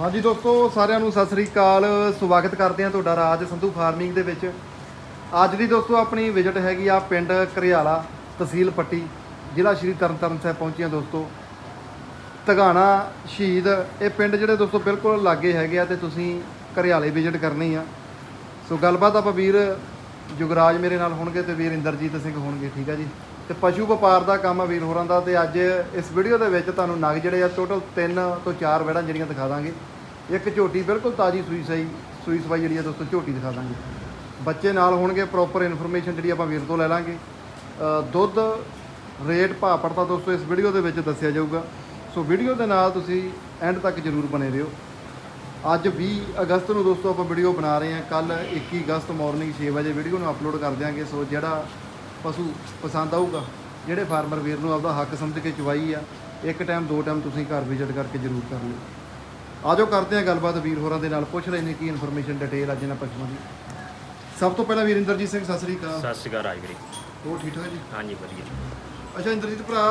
ਹਾਂਜੀ ਦੋਸਤੋ, ਸਾਰਿਆਂ ਨੂੰ ਸਤਿ ਸ੍ਰੀ ਅਕਾਲ। ਸਵਾਗਤ ਕਰਦੇ ਹਾਂ ਤੁਹਾਡਾ ਰਾਜ ਸੰਧੂ ਫਾਰਮਿੰਗ ਦੇ ਵਿੱਚ। ਅੱਜ ਦੀ ਦੋਸਤੋ, ਆਪਣੀ ਵਿਜ਼ਿਟ ਹੈਗੀ ਆ ਪਿੰਡ ਘਰਿਆਲਾ ਤਹਿਸੀਲ ਪੱਟੀ, ਜ਼ਿਲ੍ਹਾ ਸ਼੍ਰੀ ਤਰਨਤਾਰਨ ਸਾਹਿਬ ਪਹੁੰਚੇ ਹਾਂ ਦੋਸਤੋ। ਤਗਾਣਾ ਸ਼ਹੀਦ, ਇਹ ਪਿੰਡ ਜਿਹੜੇ ਦੋਸਤੋ ਬਿਲਕੁਲ ਲਾਗੇ ਹੈਗੇ ਆ ਤੇ ਤੁਸੀਂ ਘਰਿਆਲੇ ਵਿਜ਼ਿਟ ਕਰਨੀ ਆ। ਸੋ ਗੱਲਬਾਤ ਆਪਾਂ ਵੀਰ ਜੁਗਰਾਜ ਮੇਰੇ ਨਾਲ ਹੋਣਗੇ ਤੇ ਵੀਰ ਇੰਦਰਜੀਤ ਸਿੰਘ ਹੋਣਗੇ, ਠੀਕ ਆ ਜੀ। ਤੇ ਪਸ਼ੂ ਵਪਾਰ ਦਾ ਕੰਮ ਆ ਵੀਰ ਹੋਰਾਂ ਦਾ ਤੇ ਅੱਜ ਇਸ ਵੀਡੀਓ ਦੇ ਵਿੱਚ ਤੁਹਾਨੂੰ ਨਗ ਜਿਹੜੇ ਆ ਟੋਟਲ 3 ਤੋਂ 4 ਵੜਾਂ ਜਿਹੜੀਆਂ ਦਿਖਾ ਦਾਂਗੇ। ਇੱਕ ਝੋਟੀ ਬਿਲਕੁਲ ਤਾਜੀ ਸੂਈ ਸਹੀ, ਸੂਈ ਸਵਾਈ ਜਿਹੜੀ ਆ ਦੋਸਤੋ, ਝੋਟੀ ਦਿਖਾ ਦਾਂਗੇ। ਬੱਚੇ ਨਾਲ ਹੋਣਗੇ ਪ੍ਰੋਪਰ ਇਨਫੋਰਮੇਸ਼ਨ ਜਿਹੜੀ ਆਪਾਂ ਵੀਰ ਤੋਂ ਲੈ ਲਾਂਗੇ। ਦੁੱਧ ਰੇਟ ਭਾਅ ਪੜਤਾ ਦੋਸਤੋ, ਇਸ ਵੀਡੀਓ ਦੇ ਵਿੱਚ ਦੱਸਿਆ ਜਾਊਗਾ। ਸੋ ਵੀਡੀਓ ਦੇ ਨਾਲ ਤੁਸੀਂ ਐਂਡ ਤੱਕ ਜਰੂਰ ਬਣੇ ਰਹੋ। ਅੱਜ 20 ਅਗਸਤ ਨੂੰ ਦੋਸਤੋ ਆਪਾਂ ਵੀਡੀਓ ਬਣਾ ਰਹੇ ਹਾਂ। ਕੱਲ 21 ਅਗਸਤ ਮਾਰਨਿੰਗ 6 ਵਜੇ ਵੀਡੀਓ ਨੂੰ ਅਪਲੋਡ ਕਰ ਦਿਆਂਗੇ। ਸੋ ਜਿਹੜਾ ਪਸ਼ੂ ਪਸੰਦ ਆਊਗਾ, ਜਿਹੜੇ ਫਾਰਮਰ ਵੀਰ ਨੂੰ ਆਪਦਾ ਹੱਕ ਸਮਝ ਕੇ ਚਵਾਈ ਆ, ਇੱਕ ਟਾਈਮ ਦੋ ਟਾਈਮ ਤੁਸੀਂ ਘਰ ਵਿਜ਼ਿਟ ਕਰਕੇ ਜ਼ਰੂਰ ਕਰ ਲਿਓ। ਆਜੋ ਕਰਦੇ ਹਾਂ ਗੱਲਬਾਤ ਵੀਰ ਹੋਰਾਂ ਦੇ ਨਾਲ ਪੁੱਛ ਰਹੇ ਨੇ ਕੀ ਇਨਫੋਰਮੇਸ਼ਨ ਡਿਟੇਲ ਅੱਜ ਇਹਨਾਂ ਪਸ਼ੂਆਂ ਦੀ ਸਭ ਤੋਂ ਪਹਿਲਾਂ ਵੀਰ ਇੰਦਰਜੀਤ ਸਿੰਘ ਸਤਿ ਸ੍ਰੀ ਅਕਾਲ। ਸਤਿ ਸ਼੍ਰੀ ਅਕਾਲ ਰਾਜਵੀਰੇ ਹੋਰ ਠੀਕ ਠਾਕ ਜੀ? ਹਾਂਜੀ ਵਧੀਆ ਅੱਛਾ ਇੰਦਰਜੀਤ ਭਰਾ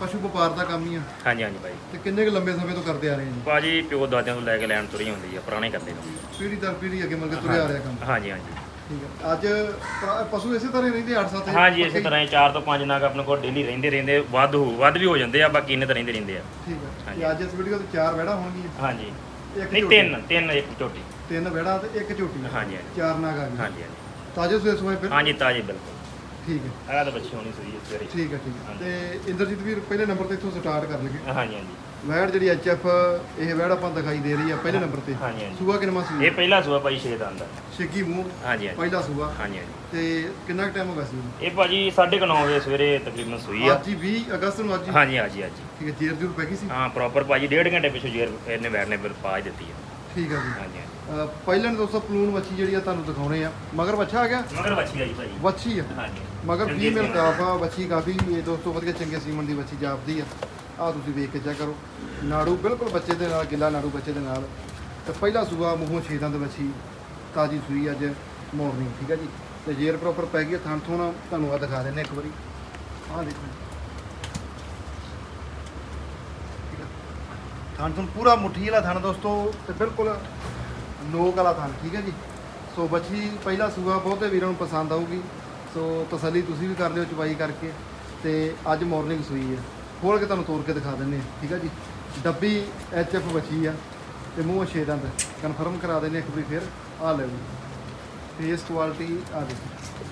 ਪਸ਼ੂ ਵਪਾਰ ਦਾ ਕੰਮ ਹੀ ਆ। ਹਾਂਜੀ ਹਾਂਜੀ ਭਾਈ। ਤੇ ਕਿੰਨੇ ਕੁ ਲੰਬੇ ਸਮੇਂ ਤੋਂ ਕਰਦੇ ਆ ਰਹੇ ਜੀ? ਭਾਜੀ ਪਿਓ ਦਾਦਿਆਂ ਤੋਂ ਲੈ ਕੇ ਲੈਣ ਤੁਰੀ ਹੁੰਦੀ ਆ ਪੁਰਾਣੇ ਕਰਦੇ ਨੇ ਪੀੜੀ ਦਰ ਪੀੜੀ ਅੱਗੇ ਮਤਲਬ ਕਿ ਤੁਰਿਆ ਆ ਰਿਹਾ ਕੰਮ। ਹਾਂਜੀ ਹਾਂਜੀ। ਠੀਕ ਹੈ। ਅੱਜ ਭਰਾ- ਪਸ਼ੂ ਇਸੇ ਤਰ੍ਹਾਂ ਹੀ ਰਹਿੰਦੇ 8-7 ਹਾਂਜੀ ਇਸੇ ਤਰ੍ਹਾਂ ਹੀ 4 ਤੋਂ 5 ਨਾਗ ਆਪਣੇ ਕੋਲ ਡੇਲੀ ਰਹਿੰਦੇ ਰਹਿੰਦੇ ਵੱਧ ਹੋ ਵੱਧ ਵੀ ਹੋ ਜਾਂਦੇ ਆ ਬਾਕੀ ਇੰਨੇ ਤਾਂ ਰਹਿੰਦੇ ਰਹਿੰਦੇ ਆ। ਠੀਕ ਹੈ। ਤੇ ਅੱਜ ਇਸ ਵੀਡੀਓ ਤੇ ਚਾਰ ਵੜਾ ਹੋਣਗੀਆਂ। ਹਾਂਜੀ ਇੱਕ ਨਹੀਂ ਝੋਟੀ। ਤਿੰਨ ਤਿੰਨ ਇੱਕ ਝੋਟੀ। ਤਿੰਨ ਵੜਾ ਤੇ ਇੱਕ ਝੋਟੀ। ਹਾਂਜੀ ਹਾਂਜੀ ਚਾਰ ਨਾਗ ਆ ਗਏ। ਹਾਂਜੀ ਹਾਂਜੀ ਤਾਜੇ ਸੂਏ ਸੂਏ ਫਿਰ? ਹਾਂਜੀ ਤਾਜੀ ਬਿਲਕੁਲ। ਠੀਕ ਹੈ। ਆਹ ਤਾਂ ਬੱਚੀ ਹੋਣੀ ਸਹੀ ਇਸ ਵਾਰੀ ਠੀਕ ਹੈ ਠੀਕ ਹੈ। ਤੇ ਇੰਦਰਜੀਤ ਵੀਰ ਪਹਿਲੇ ਨੰਬਰ ਤੇ ਇੱਥੋਂ ਸਟਾਰਟ ਕਰ ਲਈਏ। ਹਾਂਜੀ ਹਾਂਜੀ। ਵੈੜ ਜਿਹੜੀ ਐਚਐਫ ਇਹ ਵੈੜ ਆਪਾਂ ਦਿਖਾਈ ਦੇ ਰਹੀ ਆ ਪਹਿਲੇ ਨੰਬਰ ਤੇ। ਹਾਂਜੀ ਹਾਂਜੀ। ਸੂਆ ਕਿੰਨਾ ਇਹ ਪਹਿਲਾ ਸੂਆ ਭਾਈ ਛੇ ਦਾ ਆਂਦਾ ਛਿੱਗੀ ਮੂੰਹ ਹਾਂਜੀ ਹਾਂਜੀ। ਪਹਿਲਾ ਸੂਆ। ਹਾਂਜੀ ਹਾਂਜੀ। ਤੇ ਕਿੰਨਾ ਟਾਈਮ ਹੋ ਗਿਆ ਸੀ? ਇਹ ਭਾਜੀ 9:30 ਵਜੇ ਸਵੇਰੇ ਤਕਰੀਬਨ ਸੂਈ ਆ। ਅੱਜ ਹੀ 20 ਅਗਸਤ ਨੂੰ ਅੱਜ ਹੀ। ਹਾਂਜੀ ਹਾਂਜੀ ਹਾਂਜੀ। ਠੀਕ ਹੈ ਜੇਰ ਜੂਰ ਪੈ ਗਈ ਸੀ? ਹਾਂ ਪ੍ਰੋਪਰ ਭਾਜੀ ਡੇਢ ਘੰਟੇ ਪਿੱਛੋਂ ਜੇਰ ਇਹਨੇ ਵੈਰ ਨੇ ਬਿਲ ਪਾ ਹੀ ਦਿੱਤੀ ਆ। ਠੀਕ ਹੈ ਜੀ। ਹਾਂਜੀ ਹਾਂਜੀ। ਅਹ ਪਹਿਲਾਂ ਦੋਸਤੋ ਪਲੂਨ ਵੱਛੀ ਜਿਹੜੀ ਆ ਤੁਹਾਨੂੰ ਦਿਖਾਉਣੇ ਆ। ਮਗਰ ਵੱਛਾ ਆ ਗਿਆ? ਮਗਰ ਬੱਚੀ ਆਈ ਭਾਜੀ। ਵੱਛੀ ਆ। ਹਾਂਜੀ। ਮਗਰ ਚੰਗੀ ਫੀਮੇਲ। ਕਾਫਾ ਵੱਛੀ ਕਾਫੀ ਇਹ ਦੋਸਤੋ ਵਧੀਆ ਚੰਗੇ ਸੀਮਨ ਦੀ ਵੱਛੀ ਜਾਪਦੀ ਆ। ਆ ਤੁਸੀਂ ਵੇਖ ਕੇ ਚੈੱਕ ਕਰੋ। ਨਾੜੂ ਬਿਲਕੁਲ ਬੱਚੇ ਦੇ ਨਾਲ ਗਿੱਲਾ ਨਾੜੂ ਬੱਚੇ ਦੇ ਨਾਲ। ਤੇ ਪਹਿਲਾ ਸੂਆ ਮੂੰਹੋਂ ਛੇ ਦੰਦ ਵੱਛੀ ਤਾਜੀ ਸੂਈ ਅੱਜ ਮਾਰਨਿੰਗ ਠੀਕ ਹੈ ਜੀ। ਤੇ ਜੇਰ ਪ੍ਰੋਪਰ ਪੈ ਗਈ ਆ, ਥਣ ਥੋਣਾ ਤੁਹਾਨੂੰ ਆ ਦਿਖਾ ਦਿੰਦੇ ਇੱਕ ਵਾਰੀ। ਆਹ ਦੇਖੋ ਠੀਕ ਆ। ਥਣ ਤੁਹਾਨੂੰ ਪੂਰਾ ਮੁੱਠੀ ਵਾਲਾ ਥਣ ਦੋਸਤੋ ਤੇ ਬਿਲਕੁਲ ਲੋਕ ਵਾਲਾ ਥਣ ਠੀਕ ਹੈ ਜੀ? ਸੋ ਬੱਚੀ ਪਹਿਲਾ ਸੂਆ ਬਹੁਤੇ ਵੀਰਾਂ ਨੂੰ ਪਸੰਦ ਆਊਗੀ। ਸੋ ਤਸੱਲੀ ਤੁਸੀਂ ਵੀ ਕਰ ਲਿਓ ਚਵਾਈ ਕਰਕੇ ਤੇ ਅੱਜ ਮਾਰਨਿੰਗ ਸੂਈ ਹੈ ਖੋਲ ਕੇ ਤੁਹਾਨੂੰ ਤੋੜ ਕੇ ਦਿਖਾ ਦਿੰਦੇ ਹਾਂ, ਠੀਕ ਹੈ ਜੀ? ਡੱਬੀ ਐਚ ਐਫ ਬੱਚੀ ਆ ਤੇ ਮੂੰਹ ਛੇ ਦੰਦ। ਕਨਫਰਮ ਕਰਾ ਦਿੰਦੇ ਇੱਕ ਵਾਰੀ ਫਿਰ। ਆ ਲੈ ਜੀ। ਫੇਸ ਕੁਆਲਿਟੀ ਆ ਦੇਖੋ।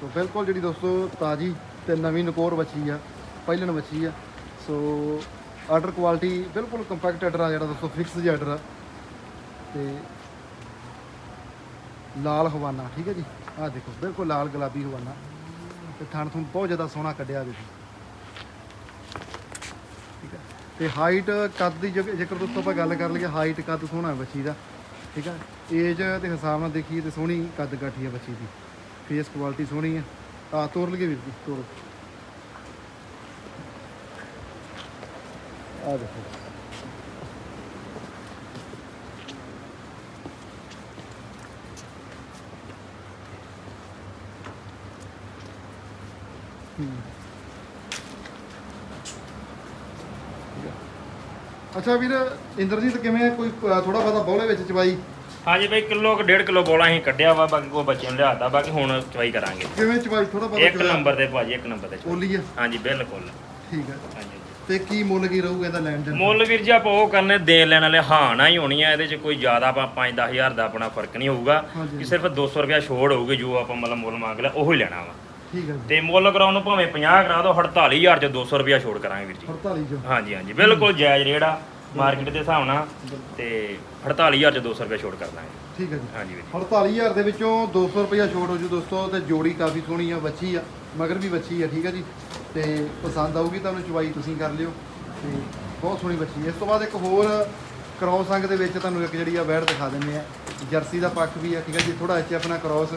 ਸੋ ਬਿਲਕੁਲ ਜਿਹੜੀ ਦੋਸਤੋ ਤਾਜੀ ਤੇ ਨਵੀਂ ਨਕੋਰ ਬੱਚੀ ਆ, ਪਹਿਲਣ ਬੱਚੀ ਆ। ਸੋ ਆਰਡਰ ਕੁਆਲਿਟੀ ਬਿਲਕੁਲ ਕੰਪੈਕਟ ਆਰਡਰ ਆ ਜਿਹੜਾ ਦੋਸਤੋ ਫਿਕਸ ਜਿਹਾ ਆਰਡਰ ਆ। ਤੇ ਲਾਲ ਹਵਾਨਾ, ਠੀਕ ਹੈ ਜੀ? ਆਹ ਦੇਖੋ, ਬਿਲਕੁਲ ਲਾਲ ਗੁਲਾਬੀ ਹਵਾਨਾ। ਤੇ ਥਣ ਥਣ ਬਹੁਤ ਜ਼ਿਆਦਾ ਸੋਹਣਾ ਕੱਢਿਆ ਦੇਖੋ ਠੀਕ ਹੈ ਤੇ ਹਾਈਟ ਕੱਦ ਦੀ ਜੇਕ- ਜੇਕਰ ਦੋਸਤੋ ਆਪਾਂ ਗੱਲ ਕਰ ਲਈਏ ਹਾਈਟ ਕੱਦ ਸੋਹਣਾ ਹੈ ਬੱਚੀ ਦਾ ਠੀਕ ਹੈ ਏਜ ਦੇ ਹਿਸਾਬ ਨਾਲ ਦੇਖੀਏ ਤੇ ਸੋਹਣੀ ਕੱਦ ਕਾਠੀ ਹੈ ਬੱਚੀ ਦੀ। ਫੇਸ ਕੁਆਲਿਟੀ ਸੋਹਣੀ ਹੈ। ਆ ਤੋੜ ਲਈਏ ਵੀਰ ਜੀ ਤੋੜ ਆ ਦੇਖੋ। ਅੱਛਾ ਵੀਰ, ਇੰਦਰਜੀਤ ਕਿਵੇਂ ਕੋਈ ਥੋੜਾ ਬਹੁਤਾ ਬੌਲੇ ਵਿੱਚ ਚਵਾਈ। ਹਾਂਜੀ ਭਾਈ ਕਿਲੋ ਕੁ ਡੇਢ ਕਿਲੋ ਬੋਲਾ ਅਸੀਂ ਕੱਢਿਆ ਵਾ ਬਾਕੀ ਕੋ ਬੱਚੇ ਨੂੰ ਲਿਆਤਾ ਬਾਕੀ ਹੁਣ ਚਵਾਈ ਕਰਾਂਗੇ। ਕਿਵੇਂ ਚਵਾਈ? ਥੋੜਾ ਬਹੁਤਾ ਇੱਕ ਨੰਬਰ ਤੇ ਭਾਜੀ ਇੱਕ ਨੰਬਰ ਤੇ ਚਵਾਈ। ਹੈ ਹਾਂਜੀ ਬਿਲਕੁਲ। ਠੀਕ ਹੈ ਹਾਂਜੀ ਤੇ ਕੀ ਮੁੱਲ ਕੀ ਰਹੂਗਾ ਇਹਦਾ ਲੈਣ ਦੇਣ? ਮੁੱਲ ਵੀਰ ਜੀ ਆਪਾਂ ਉਹ ਕਰਨੇ ਦੇਣ ਲੈਣ ਵਾਲੇ ਹਾਂ ਨਾ ਹੀ ਹੋਣੀ ਆ ਇਹਦੇ ਚ ਕੋਈ ਜ਼ਿਆਦਾ ਆਪਾਂ 5 ਹਜ਼ਾਰ ਦਾ ਆਪਣਾ ਫ਼ਰਕ ਨਹੀਂ ਹੋਊਗਾ ਹਾਂਜੀ। ਕਿ ਸਿਰਫ 200 ਰੁਪਿਆ ਛੋੜ ਹੋਊਗੀ ਜੋ ਆਪਾਂ ਮਤਲਬ ਮੁੱਲ ਮੰਗ ਲਿਆ ਉਹੀ ਲੈਣਾ ਵਾ। ਠੀਕ ਹੈ ਜੀ। ਤੇ ਮੁੱਲ ਕਰਾਉਣ ਨੂੰ ਭਾਵੇਂ 50 ਕਰਾ ਦਿਓ 48000 ਚ 200 ਰੁਪਿਆ ਛੋੜ ਕਰਾਂਗੇ ਵੀਰ ਜੀ। 48 ਜੋ ਹਾਂਜੀ ਹਾਂਜੀ ਬਿਲਕੁਲ ਜਾਇਜ਼ ਰੇਟ ਆ। ਮਾਰਕੀਟ ਦੇ ਹਿਸਾਬ ਨਾਲ ਤੇ 48000 ਚ 200 ਰੁਪਇਆ ਛੋਟ ਕਰ ਦਾਂਗੇ। ਠੀਕ ਹੈ ਜੀ। ਹਾਂਜੀ ਵੀਰ 48000 ਦੇ ਵਿੱਚੋਂ 200 ਰੁਪਇਆ ਛੋਟ ਹੋ ਜੂ ਦੋਸਤੋ ਤੇ ਜੋੜੀ ਕਾਫੀ ਸੋਹਣੀ ਆ ਬੱਚੀ ਆ ਮਗਰ ਵੀ ਬੱਚੀ ਆ ਠੀਕ ਹੈ ਜੀ। ਤੇ ਪਸੰਦ ਆਊਗੀ ਤੁਹਾਨੂੰ ਚਵਾਈ ਤੁਸੀਂ ਕਰ ਲਿਓ। ਤੇ ਬਹੁਤ ਸੋਹਣੀ ਬੱਚੀ ਹੈ ਇਸ ਤੋਂ ਬਾਅਦ ਇੱਕ ਹੋਰ ਕ੍ਰੋਸ ਅੰਗ ਦੇ ਵਿੱਚ ਤੁਹਾਨੂੰ ਇੱਕ ਜਿਹੜੀ ਆ ਵੈੜ ਦਿਖਾ ਦਿੰਦੇ ਆ। ਜਰਸੀ ਦਾ ਪੱਖ ਵੀ ਆ ਠੀਕ ਹੈ ਜੀ। ਥੋੜਾ ਇੱਥੇ ਆਪਣਾ ਕ੍ਰੋਸ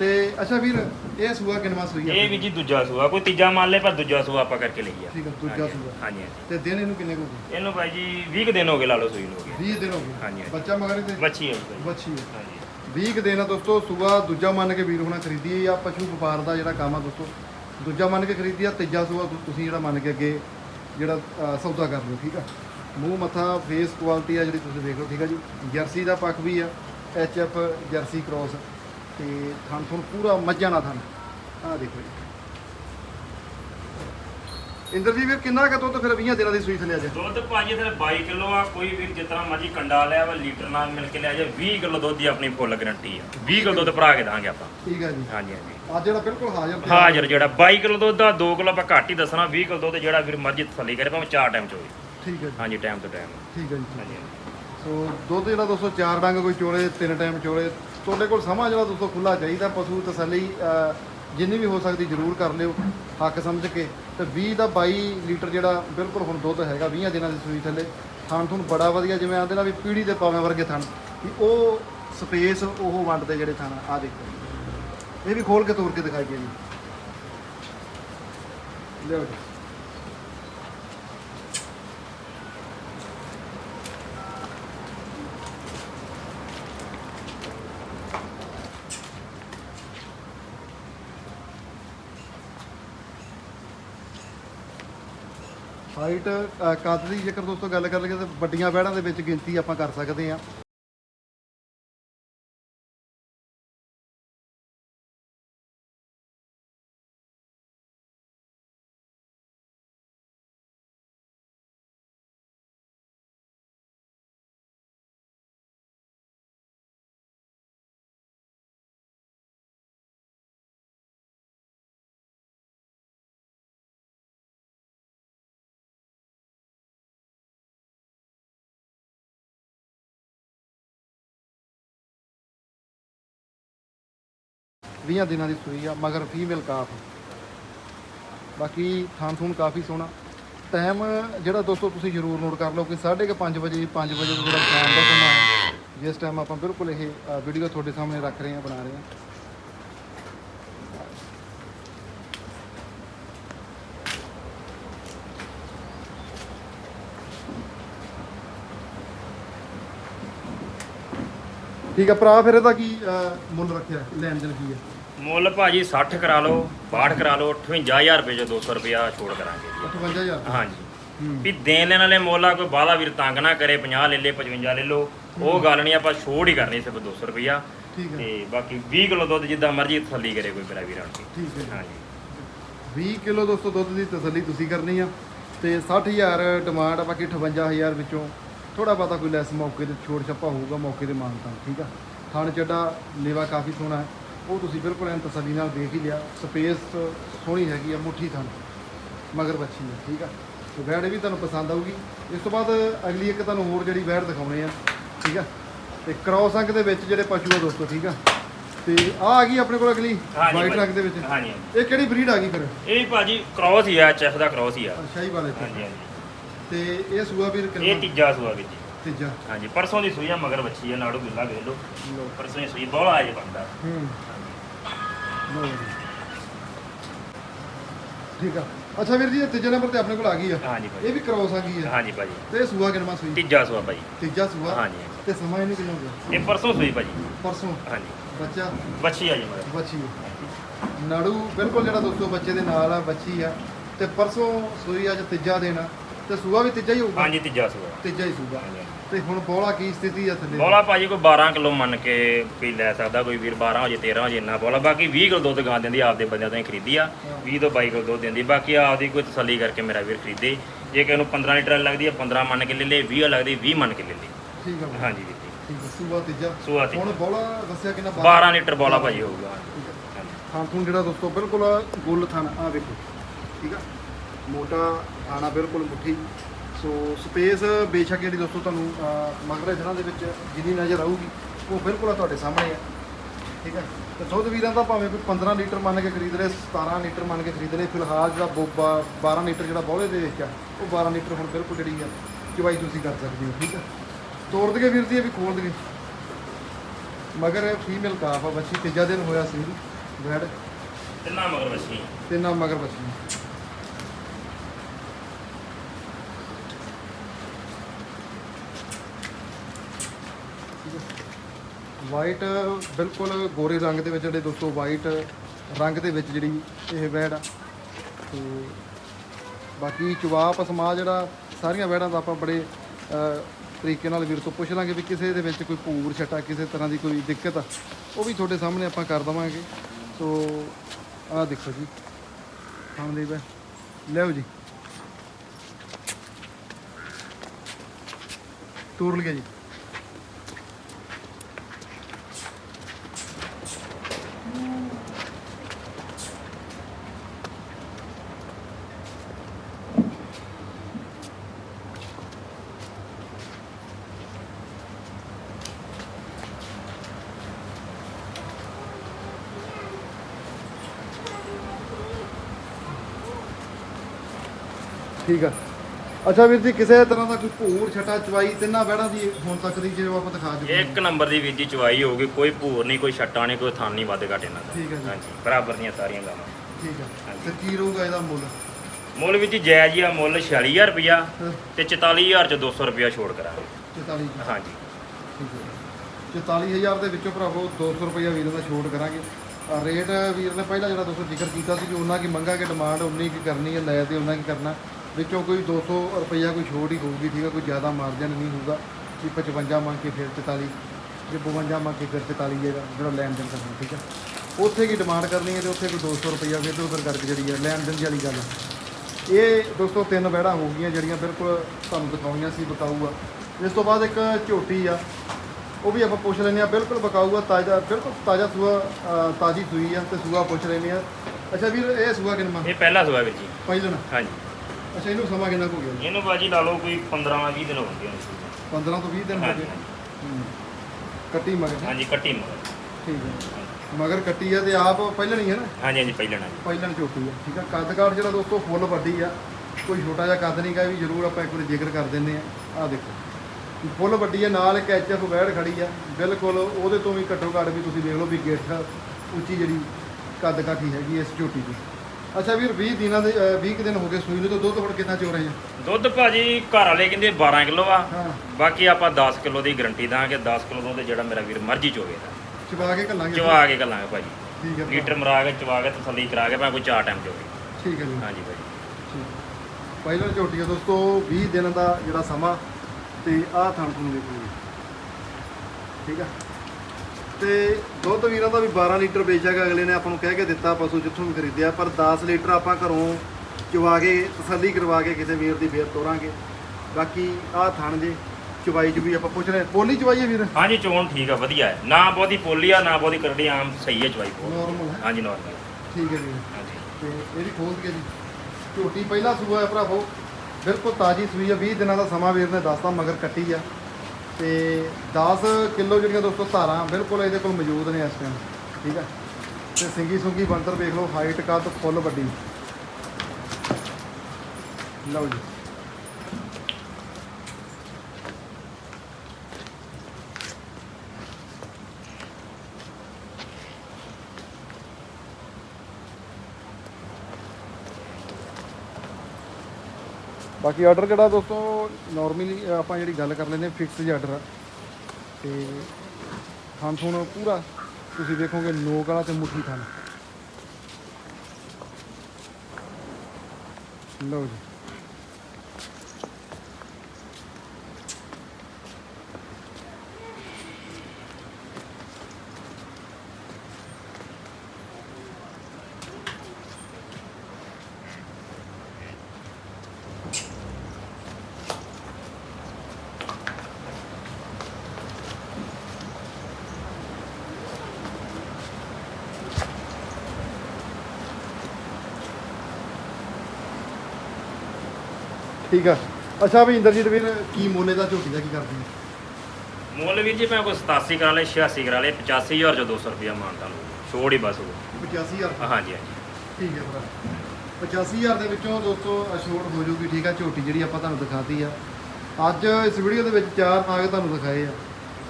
ਤੇ ਅੱਛਾ ਵੀਰ ਇਹ ਸੂਆ ਕਿੰਨਵਾ ਸੂਈ ਆ? ਇਹ ਵੀ ਜੀ ਦੂਜਾ ਸੂਆ ਕੋਈ ਤੀਜਾ ਮੰਨ ਲੈ ਪਰ ਦੂਜਾ ਸੂਆ ਆਪਾਂ ਕਰਕੇ ਲਈ ਆ ਠੀਕ ਆ, ਦੂਜਾ ਹਾਂਜੀ, ਸੂਆ। ਹਾਂਜੀ ਹਾਂਜੀ। ਤੇ ਦਿਨ ਇਹਨੂੰ ਕਿੰਨੇ ਕੁ ਹੋ ਗਏ? ਇਹਨੂੰ ਭਾਈ ਜੀ 20 ਕੁ ਦਿਨ ਹੋ ਗਏ ਲਾ ਲਓ ਸੂਈ ਨੂੰ ਹੋ ਗਏ। 20 ਦਿਨ ਹੋ ਗਏ। ਹਾਂਜੀ, ਹਾਂਜੀ। ਬੱਚਾ ਮਗਰ ਤੇ ਬੱਚੀ ਹੈ ਭਾਈ ਬੱਚੀ ਹੈ ਹਾਂਜੀ। 20 ਕੁ ਦਿਨ ਆ ਦੋਸਤੋ ਸੂਆ ਦੂਜਾ ਮੰਨ ਕੇ ਵੀਰ ਹੋਣਾ ਖਰੀਦੀ ਆ ਪਸ਼ੂ ਵਪਾਰ ਦਾ ਜਿਹੜਾ ਕੰਮ ਆ ਦੋਸਤੋ ਦੂਜਾ ਮੰਨ ਕੇ ਖਰੀਦੀ ਆ ਤੀਜਾ ਸੂਆ ਤੁ- ਤੁਸੀਂ ਜਿਹੜਾ ਮੰਨ ਕੇ ਅੱਗੇ ਜਿਹੜਾ ਅ, ਸੌਦਾ ਕਰ ਲਓ ਠੀਕ ਆ? ਮੂੰਹ ਮੱਥਾ ਫੇਸ ਕੁਆਲਿਟੀ ਆ ਜਿਹੜੀ ਤੁਸੀਂ ਦੇਖ ਲਓ ਠੀਕ ਆ ਜੀ? ਜਰਸੀ ਦਾ ਪੱਖ ਵੀ ਆ ਐਚ ਐਫ ਜਰਸੀ ਕ੍ਰੋਸ ਤੇ ਥਣ ਥਣ ਪੂਰਾ ਮੱਝਾਂ ਨਾਲ ਥਣ ਆ ਦੇਖੋ ਜੀ। ਇੰਦਰਜੀਤ ਵੀਰ ਕਿੰਨਾ ਕੁ ਦੁੱਧ ਫਿਰ 20 ਦਿਨਾਂ ਦੀ ਸੂਈ ਥੱਲੇ ਅੱਜ ਦੁੱਧ ਭਾਜੀ ਤੇ 22 ਕਿਲੋ ਆ ਕੋਈ ਵੀ ਜਿਤਨਾ ਮਰਜ਼ੀ ਕੰਡਾ ਲਿਆ ਵਾ ਲੀਟਰ ਨਾਲ ਮਿਲ ਕੇ ਲਿਆ ਜਾ 20 ਕਿਲੋ ਦੁੱਧ ਦੀ ਆਪਣੀ ਫੁੱਲ ਗਾਰੰਟੀ ਆ। 20 ਕਿਲੋ ਦੁੱਧ ਭਰਾ ਕੇ ਦਾਂਗੇ ਆਪਾਂ। ਠੀਕ ਆ ਜੀ। ਹਾਂਜੀ ਹਾਂਜੀ। ਅੱਜ ਜਿਹੜਾ ਬਿਲਕੁਲ ਹਾਜ਼ਰ ਤੇ ਹਾਜ਼ਰ ਜਿਹੜਾ 22 ਕਿਲੋ ਦੁੱਧ ਦਾ 2 ਕਿਲੋ ਆਪਾਂ ਘੱਟ ਹੀ ਦੱਸਣਾ 20 ਕਿਲੋ ਦੁੱਧ ਜਿਹੜਾ ਵੀਰ ਮਰਜ਼ੀ ਤਸੱਲੀ ਕਰੇ ਭਾਵੇਂ ਚਾਰ ਟਾਈਮ ਚੋਏ ਠੀਕ ਹੈ ਜੀ। ਹਾਂਜੀ ਟਾਈਮ ਤੋਂ ਟਾਈਮ ਠੀਕ ਹੈ ਜੀ। ਹਾਂਜੀ। ਸੋ ਦੁੱਧ ਜਿਹੜਾ ਦੋਸਤੋ ਚਾਰ ਡੰਗ ਕੋਈ ਚੋਲੇ ਤਿੰਨ ਟਾਈਮ ਚੋਲੇ ਤੁਹਾਡੇ ਕੋਲ ਸਮਾਂ ਜਿਹੜਾ ਦੋਸਤੋ ਖੁੱਲਾ ਚਾਹੀਦਾ, ਪਸ਼ੂ ਤਸੱਲੀ ਜਿੰਨੀ ਵੀ ਹੋ ਸਕਦੀ ਜ਼ਰੂਰ ਕਰ ਲਿਓ, ਹੱਕ ਸਮਝ ਕੇ। ਤੇ 20 ਦਾ 22 ਲੀਟਰ ਜਿਹੜਾ ਬਿਲਕੁਲ ਹੁਣ ਦੁੱਧ ਹੈਗਾ 20 ਦਿਨਾਂ ਦੀ ਸੂਈ ਥੱਲੇ। ਥਣ ਥਣ ਬੜਾ ਵਧੀਆ, ਜਿਵੇਂ ਆਂਦੇ ਨਾ ਵੀ ਪੀੜੀ ਦੇ ਪਾਵੇਂ ਵਰਗੇ ਥਣ। ਵੀ ਉਹ ਸਪੇਸ, ਉਹ ਵੰਡਦੇ ਜਿਹੜੇ ਥਣ ਆ ਦੇਖੋ। ਇਹ ਵੀ ਖੋਲ ਕੇ ਤੋੜ ਕੇ ਦਿਖਾਈਏ ਜੀ। ਲਿਓ ਜੀ। ਹਾਈਟ ਕੱਦ ਦੀ ਜੇਕਰ ਦੋਸਤੋ ਗੱਲ ਕਰ ਲਈਏ ਤਾਂ ਵੱਡੀਆਂ ਬੈੜਾਂ ਦੇ ਵਿੱਚ ਗਿਣਤੀ ਆਪਾਂ ਕਰ ਸਕਦੇ ਆ 20 ਦਿਨਾਂ ਦੀ ਸੂਈ ਆ, ਮਗਰ ਫੀਮੇਲ ਕਾਫ ਬਾਕੀ ਥਾਨ ਥੂਨ ਕਾਫੀ ਸੋਹਣਾ। ਟਾਈਮ ਜਿਹੜਾ ਦੋਸਤੋ ਤੁਸੀਂ ਜ਼ਰੂਰ ਨੋਟ ਕਰ ਲਓ ਕਿ 5:30 ਵਜੇ 5 ਵਜੇ ਦਾ ਜਿਹੜਾ ਟਾਈਮ ਦਾ ਸਮਾਂ ਹੈ, ਜਿਸ ਟਾਈਮ ਆਪਾਂ ਬਿਲਕੁਲ ਇਹ ਵੀਡੀਓ ਤੁਹਾਡੇ ਸਾਹਮਣੇ ਰੱਖ ਰਹੇ ਹਾਂ, ਬਣਾ ਰਹੇ ਹਾਂ। ਠੀਕ ਆ ਭਰਾ ਫਿਰ ਇਹਦਾ ਕੀ ਅਹ, ਮੁੱਲ ਰੱਖਿਆ? ਲੈਣ ਦੇਣ ਕੀ ਹੈ ਮੁੱਲ ਭਾਜੀ 60 ਕਰਾ ਲਓ 62 ਕਰਾ ਲਓ 58000 ਰੁਪਏ ਜੋ 200 ਰੁਪਿਆ ਛੋੜ ਕਰਾਂਗੇ ਜੀ। 58000 ਹਾਂਜੀ। ਵੀ ਦੇਣ ਲੈਣ ਵਾਲੇ ਮੁੱਲ ਕੋਈ ਬਾਹਲਾ ਵੀਰ ਤੰਗ ਨਾ ਕਰੇ 50 ਲੈ ਲੇ 55 ਲੈ ਲਓ। ਉਹ ਗੱਲ ਨਹੀਂ ਆਪਾਂ ਛੋੜ ਹੀ ਕਰਨੀ ਸਿਰਫ 200 ਰੁਪਿਆ ਠੀਕ ਹੈ ਤੇ ਬਾਕੀ 20 ਕਿਲੋ ਦੁੱਧ ਜਿੱਦਾਂ ਮਰਜ਼ੀ ਤਸੱਲੀ ਕਰੇ ਕੋਈ ਮੇਰਾ ਵੀਰ ਕੇ। ਠੀਕ ਹੈ ਜੀ। ਹਾਂਜੀ। 20 ਕਿਲੋ ਦੋਸਤੋ ਦੁੱਧ ਦੀ ਤਸੱਲੀ ਤੁਸੀਂ ਕਰਨੀ ਆ ਤੇ 60000 ਡਿਮਾਂਡ ਆ ਬਾਕੀ 58000 ਵਿੱਚੋਂ ਥੋੜਾ ਬਹੁਤਾ ਕੋਈ ਲੈਸ ਮੌਕੇ ਤੇ ਛੋੜ ਛੱਪਾ ਹੋਊਗਾ ਮੌਕੇ ਤੇ ਮਾਨਤਾ ਠੀਕ ਆ? ਥਣ ਚੱਡਾ ਲੇਵਾ ਕਾਫੀ ਸੋਹਣਾ ਹੈ। ਉਹ ਤੁਸੀਂ ਬਿਲਕੁਲ ਐਨ ਤਸੱਲੀ ਨਾਲ ਦੇਖ ਹੀ ਲਿਆ। ਸਪੇਸ ਸੋਹਣੀ ਹੈਗੀ ਆ ਮੁੱਠੀ ਥਣ ਮਗਰ ਬੱਚੀ ਹੈ ਠੀਕ ਆ? ਤੇ ਵੈੜ ਵੀ ਤੁਹਾਨੂੰ ਪਸੰਦ ਆਊਗੀ। ਇਸ ਤੋਂ ਬਾਅਦ ਅਗਲੀ ਇੱਕ ਤੁਹਾਨੂੰ ਹੋਰ ਜਿਹੜੀ ਵੈੜ ਦਿਖਾਉਣੇ ਆ ਠੀਕ ਆ? ਤੇ ਕ੍ਰੋਸ ਅੰਕ ਦੇ ਵਿੱਚ ਜਿਹੜੇ ਪਸ਼ੂ ਆ ਦੋਸਤੋ ਠੀਕ ਆ? ਤੇ ਆ ਆ ਗਈ ਆਪਣੇ ਕੋਲ ਅਗਲੀ ਹਾਂਜੀ ਵਾਈਟ ਭਾਈ। ਰੰਗ ਦੇ ਵਿੱਚ। ਹਾਂਜੀ ਇਹ ਕਿਹੜੀ ਬਰੀਡ ਆ ਗਈ ਫਿਰ? ਇਹ ਵੀ ਭਾਜੀ ਕ੍ਰੋਸ ਹੀ ਆ ਚੈਫ ਦਾ ਕ੍ਰੋਸ ਹੀ ਆ। ਸ਼ਾਹੀ ਵਾਲੇ ਤੇ ਹਾਂਜੀ ਹਾਂਜੀ। ਤੇ ਇਹ ਸੂਆ ਵੀਰ ਇਹ ਕਿੰਨਾ ਤੀਜਾ ਸੂਆ ਵਿੱਚ ਜੀ। ਤੀਜਾ। ਹਾਂਜੀ ਪਰਸੋਂ ਦੀ ਸੂਈ ਆ ਮਗਰ ਬੱਚੀ ਆ ਨਾੜੂ ਗਿੱਲਾ ਵੇਖ ਲਓ। ਲਓ। ਪਰਸੋਂ ਦੀ ਸੂਈ ਬੋਲਾ ਆ ਜੇ ਬੰਦਾ ਹੂੰ। ਲਓ ਜੀ। ਠੀਕ ਆ। ਅੱਛਾ ਵੀਰ ਜੀ ਇਹ ਤੀਜੇ ਨੰਬਰ ਤੇ ਆਪਣੇ ਕੋਲ ਆ ਗਈ ਆ। ਹਾਂਜੀ ਇਹ ਭਾਜੀ ਵੀ ਕ੍ਰੋਸ ਆ ਗਈ ਆ। ਹਾਂਜੀ ਭਾਜੀ। ਤੇ ਇਹ ਸੂਆ ਕਿੰਨਾ ਸੂਈ? ਤੀਜਾ ਸੂਆ ਭਾਜੀ। ਤੀਜਾ ਸੂਆ? ਹਾਂਜੀ ਤੇ ਸਮਾਂ ਇਹਨੂੰ ਕਿੰਨਾ ਹੋ ਗਿਆ? ਇਹ ਪਰਸੋਂ ਸੂਈ ਭਾਜੀ। ਪਰਸੋਂ? ਹਾਂਜੀ। ਬੱਚਾ? ਬੱਚੀ ਆ ਜੀ ਮਗਰ। ਬੱਚੀ ਨਾੜੂ ਬਿਲਕੁਲ ਜਿਹੜਾ ਦੋਸਤੋ ਬੱਚੇ ਦੇ ਨਾਲ ਆ ਬੱਚੀ ਆ। ਤੇ ਪਰਸੋਂ ਸੂਈ ਅੱਜ ਤੀਜਾ ਦਿਨ ਆ। ਤੇ ਸੂਆ ਵੀ ਤੀਜਾ ਹੀ ਹੋਊਗਾ? ਹਾਂਜੀ ਤੀਜਾ ਸੂਆ। ਤੀਜਾ ਹੀ ਸੂਗਾ ਹਾਂਜੀ ਤੇ ਹੁਣ ਬੋਲਾ ਕੀ ਸਥਿਤੀ ਆ ਥੱਲੇ ਬੋਲਾ ਭਾਜੀ ਕੋਈ 12 ਕਿਲੋ ਮੰਨ ਕੇ ਕੋਈ ਲੈ ਸਕਦਾ ਕੋਈ ਵੀਰ 12 ਵਜੇ 13 ਵਜੇ ਇੰਨਾ ਬੋਲਾ। ਬਾਕੀ 20 ਕਿਲੋ ਦੁੱਧ ਗਾਂ ਦਿੰਦੀ ਆਪਦੇ ਬੰਦਿਆਂ ਤੋਂ ਹੀ ਖਰੀਦੀ ਆ। 20 ਤੋਂ 22 ਕਿਲੋ ਦੁੱਧ ਦਿੰਦੀ। ਬਾਕੀ ਆਪਦੀ ਕੋਈ ਤਸੱਲੀ ਕਰਕੇ ਮੇਰਾ ਵੀਰ ਖਰੀਦੇ। ਜੇ ਕਿਸੇ ਨੂੰ 15 ਲੀਟਰ ਲੱਗਦੀ ਆ 15 ਮੰਨ ਕੇ ਲੈ ਲੇ 20 ਲੱਗਦੀ 20 ਮੰਨ ਕੇ ਲੈ ਲੇ। ਠੀਕ ਆ ਬਾਈ। ਹਾਂਜੀ ਵੀਰ ਜੀ। ਠੀਕ ਆ ਸੂਆ ਤੀਜਾ। ਸੂਆ ਤੀਜਾ। ਹੁਣ ਬੋਲਾ ਦੱਸਿਆ ਕਿੰਨਾ 12 ਲੀਟਰ ਬੋਲਾ ਭਾਜੀ ਹੋਊਗਾ। ਹਾਂਜੀ। ਥਾਂ ਥੂਣ ਜਿਹੜਾ ਦੋਸਤੋ ਬਿਲਕੁਲ ਗੁੱਲ ਥਣ ਆ ਵੇਖੋ। ਠੀਕ ਆ? ਮੋਟਾ ਥਾਣਾ ਬਿਲਕੁਲ ਮੁੱਠੀ। ਸੋ ਸਪੇਸ ਬੇਸ਼ੱਕ ਜਿਹੜੀ ਦੋਸਤੋ ਤੁਹਾਨੂੰ ਮਗਰੇ ਦਿਨਾਂ ਦੇ ਵਿੱਚ ਜਿੰਨੀ ਨਜ਼ਰ ਆਊਗੀ ਉਹ ਬਿਲਕੁਲ ਆ ਤੁਹਾਡੇ ਸਾਹਮਣੇ ਆ। ਠੀਕ ਆ? ਤੇ ਦੁੱਧ ਵੀਰਾਂ ਦਾ ਭਾਵੇਂ ਕੋਈ 15 ਲੀਟਰ ਮੰਨ ਕੇ ਖਰੀਦ ਲੈ 17 ਲੀਟਰ ਮੰਨ ਕੇ ਖਰੀਦ ਲੈ ਫਿਲਹਾਲ ਜਿਹੜਾ ਬੋਬਾ 12 ਲੀਟਰ ਜਿਹੜਾ ਬੋਲੇ ਦੇ ਵਿੱਚ ਆ ਉਹ 12 ਲੀਟਰ ਹੁਣ ਬਿਲਕੁਲ ਜਿਹੜੀ ਆ ਚਵਾਈ ਤੁਸੀਂ ਕਰ ਸਕਦੇ ਹੋ ਠੀਕ ਆ? ਤੋੜ ਦਗੇ ਵੀਰ ਜੀ ਇਹ ਵੀ ਖੋਲ ਦਗੇ ਮਗਰ ਫੀਮੇਲ ਕਾਫ ਆ ਬੱਚੀ ਤੀਜਾ ਦਿਨ ਹੋਇਆ ਸੀ ਬੈਡ ਤਿੰਨਾਂ ਮਗਰ ਬੱਚੀ ਤੇ ਨਾ ਮਗਰ ਬੱਚੀ ਵਾਈਟ ਬਿਲਕੁਲ ਗੋਰੇ ਰੰਗ ਦੇ ਵਿੱਚ ਜਿਹੜੇ ਦੋਸਤੋ ਵਾਈਟ ਰੰਗ ਦੇ ਵਿੱਚ ਜਿਹੜੀ ਇਹ ਵੈੜ ਆ। ਤੇ ਬਾਕੀ ਚਵਾ ਪਸਮਾ ਜਿਹੜਾ ਸਾਰੀਆਂ ਵੈੜਾਂ ਦਾ ਆਪਾਂ ਬੜੇ ਤਰੀਕੇ ਨਾਲ ਵੀਰ ਤੋਂ ਪੁੱਛ ਲਾਂਗੇ ਵੀ ਕਿਸੇ ਦੇ ਵਿੱਚ ਕੋਈ ਭੂਰ ਛਟਾ, ਕਿਸੇ ਤਰ੍ਹਾਂ ਦੀ ਕੋਈ ਦਿੱਕਤ ਆ, ਉਹ ਵੀ ਤੁਹਾਡੇ ਸਾਹਮਣੇ ਆਪਾਂ ਕਰ ਦਵਾਂਗੇ। ਸੋ ਆਹ ਦੇਖੋ ਜੀ, ਸਾਹਮਣੇ ਵੈ ਲਿਓ ਜੀ। ਟੂਰ ਲਿਆ ਜੀ। ਠੀਕ ਆ। ਅੱਛਾ ਵੀਰ ਜੀ ਕਿਸੇ ਤਰ੍ਹਾਂ ਦਾ ਕੋਈ ਭੂਰ ਛਟਾ ਚਵਾਈ ਤਿੰਨਾਂ ਵੈੜਾਂ ਦੀ ਹੁਣ ਤੱਕ ਦੀ ਜੇ ਆਪਾਂ ਦਿਖਾ ਦਿਓ। ਇੱਕ ਨੰਬਰ ਦੀ ਵੀਰ ਜੀ ਚਵਾਈ ਹੋਊਗੀ ਕੋਈ ਭੂਰ ਨਹੀਂ ਕੋਈ ਛੱਟਾ ਨਹੀਂ ਕੋਈ ਥਾਨ ਨਹੀਂ ਵੱਧ ਘੱਟ ਇਹਨਾਂ ਦਾ। ਠੀਕ ਹੈ ਜੀ। ਹਾਂਜੀ ਬਰਾਬਰ ਦੀਆਂ ਸਾਰੀਆਂ ਗਾਵਾਂ। ਠੀਕ ਆ। ਤੇ ਕੀ ਰਹੂਗਾ ਇਹਦਾ ਮੁੱਲ? ਮੁੱਲ ਵਿੱਚ ਜਾਇਜ਼ ਹੀ ਆ ਮੁੱਲ 46000 ਰੁਪਿਆ ਹਾਂ, ਤੇ 44000 ਚ 200 ਰੁਪਿਆ ਛੋੜ ਕਰਾਂਗੇ 44 ਜੀ। ਹਾਂਜੀ। ਠੀਕ ਹੈ 44000 ਦੇ ਵਿੱਚੋਂ ਭਰਾਵੋ 200 ਰੁਪਇਆ ਵੀਰ ਦਾ ਛੋਟ ਕਰਾਂਗੇ। ਰੇਟ ਵੀਰ ਨੇ ਪਹਿਲਾਂ ਜਿਹੜਾ 200 ਜ਼ਿਕਰ ਕੀਤਾ ਸੀ ਕਿ ਉਹਨਾਂ ਕੀ ਮੰਗਾਂਗੇ ਡਿਮਾਂਡ ਉਨੀ ਕੀ ਕਰਨੀ ਹੈ ਲੈ ਤੇ ਉਹਨਾਂ ਕੀ ਕਰਨਾ। ਵਿੱਚੋਂ ਕੋਈ 200 ਰੁਪਇਆ ਕੋਈ ਛੋਟ ਹੀ ਹੋਊਗੀ ਠੀਕ ਹੈ ਕੋਈ ਜ਼ਿਆਦਾ ਮਾਰਜਨ ਨਹੀਂ ਹੋਊਗਾ ਕਿ 55 ਮੰਗ ਕੇ ਫਿਰ 44 ਜੇ 52 ਮੰਗ ਕੇ ਫਿਰ 44 ਜਿਹੜਾ ਜਿਹੜਾ ਲੈਣ ਦੇਣ ਕਰਨਾ ਠੀਕ ਹੈ ਉੱਥੇ ਕੀ ਡਿਮਾਂਡ ਕਰਨੀ ਹੈ ਤੇ ਉੱਥੇ ਕੋਈ 200 ਰੁਪਇਆ ਫਿਰ ਉਧਰ ਕਰਕੇ ਜਿਹੜੀ ਹੈ ਲੈਣ ਦੇਣ ਦੀ ਵਾਲੀ ਗੱਲ ਇਹ ਦੋਸਤੋ ਤਿੰਨ ਵਹਿੜਾਂ ਹੋ ਗਈਆਂ ਜਿਹੜੀਆਂ ਬਿਲਕੁਲ ਤੁਹਾਨੂੰ ਦਿਖਾਉਣੀਆਂ ਸੀ ਬਤਾਊ ਆ। ਇਸ ਤੋਂ ਬਾਅਦ ਇੱਕ ਝੋਟੀ ਆ ਉਹ ਵੀ ਆਪਾਂ ਪੁੱਛ ਲੈਂਦੇ ਆ ਬਿਲਕੁਲ ਬਕਾਊ ਆ ਤਾਜ਼ਾ ਬਿਲਕੁਲ ਤਾਜ਼ਾ ਸੂਆ ਤਾਜ਼ੀ ਸੂਈ ਆ ਤੇ ਸੂਆ ਪੁੱਛ ਲੈਂਦੇ ਆ ਅੱਛਾ ਵੀਰ ਇਹ ਸੂਆ ਕਿੰਨਾ? ਇਹ ਪਹਿਲਾ ਸੂਆ ਵੀਰ ਜੀ। ਪਹਿਲਣਾ। ਹਾਂਜੀ। ਅੱਛਾ ਇਹਨੂੰ ਸਮਾਂ ਕਿੰਨਾ ਕੁ ਹੋ ਗਿਆ? ਇਹਨੂੰ ਬਾਜੀ ਲਾ ਲਓ ਕੋਈ 15 20 ਦਿਨ ਹੋ ਗਏ ਹੋਣੇ। ਸੀ। 15 ਤੋਂ 20 ਦਿਨ ਹੋ ਗਏ? ਹੂੰ। ਕੱਟੀ ਮਗਰ? ਹਾਂਜੀ ਕੱਟੀ ਮਗਰ। ਠੀਕ ਹੈ। ਮਗਰ ਕੱਟੀ ਆ ਤੇ ਆਪ ਪਹਿਲਣੀ ਹੈ ਨਾ? ਹਾਂਜੀ ਹਾਂਜੀ ਪਹਿਲਣਾ ਜੀ ਪਹਿਲਣ ਝੋਟੀ ਆ ਠੀਕ ਆ। ਕੱਦ ਕਾਠ ਜਿਹੜਾ ਦੋਸਤੋ ਫੁੱਲ ਵੱਡੀ ਆ ਕੋਈ ਛੋਟਾ ਜਿਹਾ ਕੱਦ ਨਹੀਂ ਗਾ ਵੀ ਜ਼ਰੂਰ ਆਪਾਂ ਇੱਕ ਵਾਰੀ ਜ਼ਿਕਰ ਕਰ ਦਿੰਦੇ ਆ। ਆਹ ਦੇਖੋ ਫੁੱਲ ਵੱਡੀ ਆ ਨਾਲ ਇੱਕ ਐਚਐਫ ਵੈੜ ਖੜੀ ਆ। ਬਿਲਕੁਲ ਉਹਦੇ ਤੋਂ ਵੀ ਘੱਟੋ ਘੱਟ ਵੀ ਤੁਸੀਂ ਦੇਖ ਲਓ ਵੀ ਗਿੱਠ ਉੱਚੀ ਜਿਹੜੀ ਕੱਦ ਕਾਠੀ ਹੈਗੀ ਇਸ ਝੋਟੀ ਦੀ। ਅੱਛਾ ਵੀਰ 20 ਦਿਨਾਂ ਦੇ ਅਹ 20 ਕੁ ਦਿਨ ਹੋ ਗਏ ਸੂਈ ਨੂੰ ਤਾਂ ਦੁੱਧ ਹੁਣ ਕਿੰਨਾ ਚੋ ਰਹੇ ਆ ਦੁੱਧ ਭਾਜੀ ਘਰ ਵਾਲੇ ਕਹਿੰਦੇ 12 ਕਿਲੋ ਆ। ਹਾਂ। ਬਾਕੀ ਆਪਾਂ 10 ਕਿਲੋ ਦੀ ਗਰੰਟੀ ਦਾਂਗੇ 10 ਕਿਲੋ ਤੇ ਜਿਹੜਾ ਮੇਰਾ ਵੀਰ ਮਰਜ਼ੀ ਚੋਵੇ ਦਾ ਚਵਾ ਕੇ ਘੱਲਾਂਗੇ। ਚਵਾ ਕੇ ਗੱਲਾਂਗੇ ਭਾਜੀ। ਠੀਕ ਹੈ। ਭਰਾ। ਲੀਟਰ ਮਰਾ ਕੇ ਚਵਾ ਕੇ ਤਸੱਲੀ ਕਰਾ ਕੇ ਮੈਂ ਕੋਈ ਚਾਰ ਟਾਈਮ ਚੋਵੇ। ਠੀਕ ਹੈ ਜੀ। ਹਾਂਜੀ ਭਾਜੀ। ਠੀਕ। ਪਹਿਲਾਂ ਝੋਟੀ ਆ ਦੋਸਤੋ 20 ਦਿਨ ਦਾ ਜਿਹੜਾ ਸਮਾਂ ਤੇ ਆਹ ਥਣ ਤੁਹਾਨੂੰ ਦੇਖੋ ਜੀ। ਠੀਕ ਆ ਤੇ ਦੁੱਧ ਵੀਰਾਂ ਦਾ ਵੀ 12 ਲੀਟਰ ਵੇਚਿਆਗਾ ਅਗਲੇ ਨੇ ਆਪਾਂ ਨੂੰ ਕਹਿ ਕੇ ਦਿੱਤਾ ਪਸ਼ੂ ਜਿੱਥੋਂ ਵੀ ਖਰੀਦਿਆ ਪਰ 10 ਲੀਟਰ ਆਪਾਂ ਘਰੋਂ ਚਵਾ ਕੇ ਤਸੱਲੀ ਕਰਵਾ ਕੇ ਕਿਸੇ ਵੀਰ ਦੀ ਫੇਰ ਤੋਰਾਂਗੇ। ਬਾਕੀ ਆਹ ਥਣ ਜੇ ਚਵਾਈ ਚ ਵੀ ਆਪਾਂ ਪੁੱਛ ਰਹੇ ਪੋਲੀ ਚਵਾਈ ਹੈ ਵੀਰ? ਹਾਂਜੀ ਚੋਣ ਠੀਕ ਆ ਵਧੀਆ ਹੈ। ਨਾ ਬਹੁਤੀ ਪੋਲੀ ਆ ਨਾ ਬਹੁਤੀ ਕਰੜੀ ਆਮ ਸਹੀ ਹੈ ਚਵਾਈ ਬਹੁਤ। ਨਾਰਮਲ ਹੈ? ਹਾਂਜੀ ਨਾਰਮਲ ਠੀਕ ਹੈ ਵੀਰ। ਹਾਂਜੀ। ਤੇ ਇਹਦੀ ਖੋਲ ਕੇ ਜੀ। ਝੋਟੀ ਪਹਿਲਾ ਸੂਆ ਹੈ ਭਰਾਵੋ। ਬਿਲਕੁਲ ਤਾਜੀ ਸੂਈ ਹੈ। 20 ਦਿਨਾਂ ਦਾ ਸਮਾਂ ਵੀਰ ਨੇ ਦੱਸਤਾ ਮਗਰ ਕੱਟੀ ਆ। ਤੇ 10 ਕਿਲੋ ਜਿਹੜੀਆਂ ਦੋਸਤੋ ਧਾਰਾਂ ਬਿਲਕੁਲ ਇਹਦੇ ਕੋਲ ਮੌਜੂਦ ਨੇ ਇਸ ਟਾਈਮ ਠੀਕ ਹੈ ਤੇ ਸਿੰਗੀ ਸੁੰਗੀ ਬੰਤਰ ਵੇਖ ਲਓ ਹਾਈਟ ਕੱਦ ਫੁੱਲ ਵੱਡੀ। ਲਓ ਜੀ। ਬਾਕੀ ਆਰਡਰ ਜਿਹੜਾ ਦੋਸਤੋ ਨਾਰਮਲੀ ਆਪਾਂ ਜਿਹੜੀ ਗੱਲ ਕਰ ਲੈਂਦੇ ਫਿਕਸ ਜਿਹਾ ਆਰਡਰ ਆ। ਤੇ ਖਾਣ ਥੋਣ ਪੂਰਾ, ਤੁਸੀਂ ਦੇਖੋਗੇ ਨੋਕ ਵਾਲਾ ਤੇ ਮੁੱਠੀ ਖਾਣ ਲਓ ਜੀ। ਠੀਕ ਆ। ਅੱਛਾ ਵੀ ਇੰਦਰਜੀਤ ਵੀਰ ਕੀ ਮੋਲੇ ਦਾ ਝੋਟੀ ਦਾ ਕੀ ਕਰਦੇ ਨੇ? ਮੁੱਲ ਵੀਰ ਜੀ ਮੈਂ ਕੋਈ 87 ਕਰਾ ਲਏ 86 ਕਰਾ ਲਏ 85000 ਚੋਂ 200 ਰੁਪਇਆ ਮਾਨਤਾ ਲਓ ਛੋੜ ਹੀ ਬਸ ਉਹ। 85000 ਹਾਂਜੀ ਹਾਂਜੀ। ਠੀਕ ਹੈ ਭਰਾ। 85000 ਦੇ ਵਿੱਚੋਂ ਦੋਸਤੋ ਅਸ਼ੋਰ ਹੋ ਜੂਗੀ ਠੀਕ ਆ ਝੋਟੀ ਜਿਹੜੀ ਆਪਾਂ ਤੁਹਾਨੂੰ ਦਿਖਾਤੀ ਆ। ਅੱਜ ਇਸ ਵੀਡੀਓ ਦੇ ਵਿੱਚ ਚਾਰ ਨਾਗ ਤੁਹਾਨੂੰ ਦਿਖਾਏ ਆ।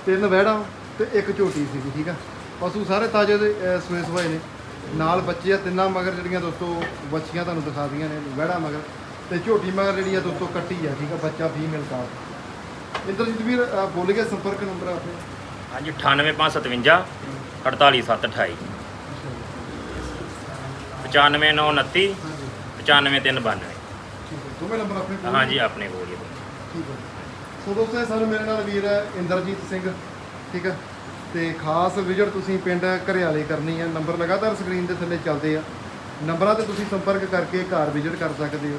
ਤਿੰਨ ਵਹਿੜਾਂ ਤੇ ਇੱਕ ਝੋਟੀ ਸੀਗੀ ਠੀਕ ਆ। ਪਸ਼ੂ ਸਾਰੇ ਤਾਜ਼ੇ ਦੇ ਅਹ, ਸੂਏ ਸਵਾਏ ਨੇ। ਨਾਲ ਬੱਚੇ ਆ ਤਿੰਨਾਂ ਮਗਰ ਜਿਹੜੀਆਂ ਦੋਸਤੋ ਬੱਚੀਆਂ ਤੁਹਾਨੂੰ ਦਿਖਾਤੀਆਂ ਨੇ ਵਹਿੜਾ ਮਗਰ। ਤੇ ਝੋਟੀ ਮਗਰ ਜਿਹੜੀ ਆ ਦੋਸਤੋ ਕੱਟੀ ਆ ਠੀਕ ਆ ਬੱਚਾ ਫੀਮੇਲ ਕਾਫ ਇੰਦਰਜੀਤ ਵੀਰ ਅਹ, ਬੋਲ ਗਿਆ ਸੰਪਰਕ ਨੰਬਰ ਆਪਣੇ ਹਾਂਜੀ 98557 48728 95929 ਹਾਂਜੀ 95392 ਠੀਕ ਹੈ ਦੋਵੇਂ ਨੰਬਰ ਆਪਣੇ ਕੋਲ ਹਾਂਜੀ ਆਪਣੇ ਕੋਲ ਹੀ। ਠੀਕ ਹੈ ਸੋ ਦੋਸਤੋ ਇਹ ਸਾਨੂੰ ਮੇਰੇ ਨਾਲ ਵੀਰ ਹੈ ਇੰਦਰਜੀਤ ਸਿੰਘ ਠੀਕ ਹੈ ਤੇ ਖਾਸ ਵਿਜ਼ਿਟ ਤੁਸੀਂ ਪਿੰਡ ਘਰਿਆਲੇ ਕਰਨੀ ਹੈ ਨੰਬਰ ਲਗਾਤਾਰ ਸਕਰੀਨ ਦੇ ਥੱਲੇ ਚੱਲਦੇ ਆ। ਨੰਬਰਾਂ ਤੇ ਤੁਸੀਂ ਸੰਪਰਕ ਕਰਕੇ ਘਰ ਵਿਜ਼ਿਟ ਕਰ ਸਕਦੇ ਹੋ।